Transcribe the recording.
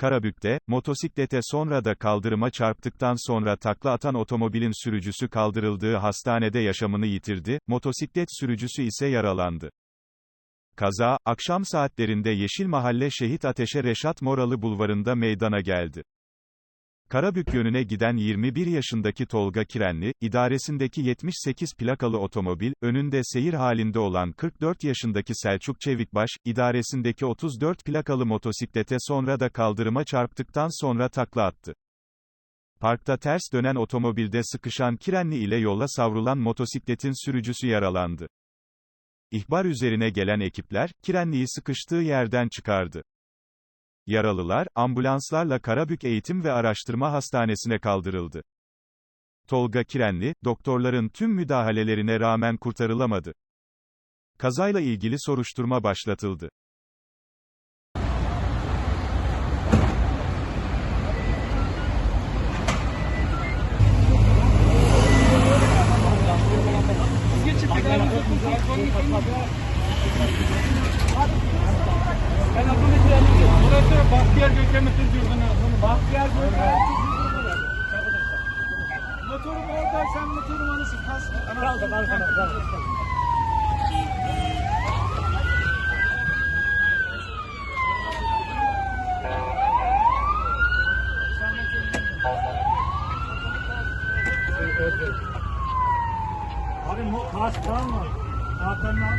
Karabük'te, motosiklete sonra da kaldırıma çarptıktan sonra takla atan otomobilin sürücüsü kaldırıldığı hastanede yaşamını yitirdi, motosiklet sürücüsü ise yaralandı. Kaza, akşam saatlerinde Yeşil Mahalle Şehit Ateşe Reşat Moralı bulvarında meydana geldi. Karabük yönüne giden 21 yaşındaki Tolga Kirenli, idaresindeki 78 plakalı otomobil, önünde seyir halinde olan 44 yaşındaki Selçuk Çevikbaş, idaresindeki 34 plakalı motosiklete sonra da kaldırıma çarptıktan sonra takla attı. Parkta ters dönen otomobilde sıkışan Kirenli ile yola savrulan motosikletin sürücüsü yaralandı. İhbar üzerine gelen ekipler, Kirenli'yi sıkıştığı yerden çıkardı. Yaralılar, ambulanslarla Karabük Eğitim ve Araştırma Hastanesi'ne kaldırıldı. Tolga Kirenli, doktorların tüm müdahalelerine rağmen kurtarılamadı. Kazayla ilgili soruşturma başlatıldı. Ben adını söyledim. Burası Bahtiyar Gökçem'in yurduna. Bahtiyar Gökçem'in Motorum orada, sen motorum anasın. Kaldı, kaldı, kaldı. Abi mu kask var mı? Zaten var.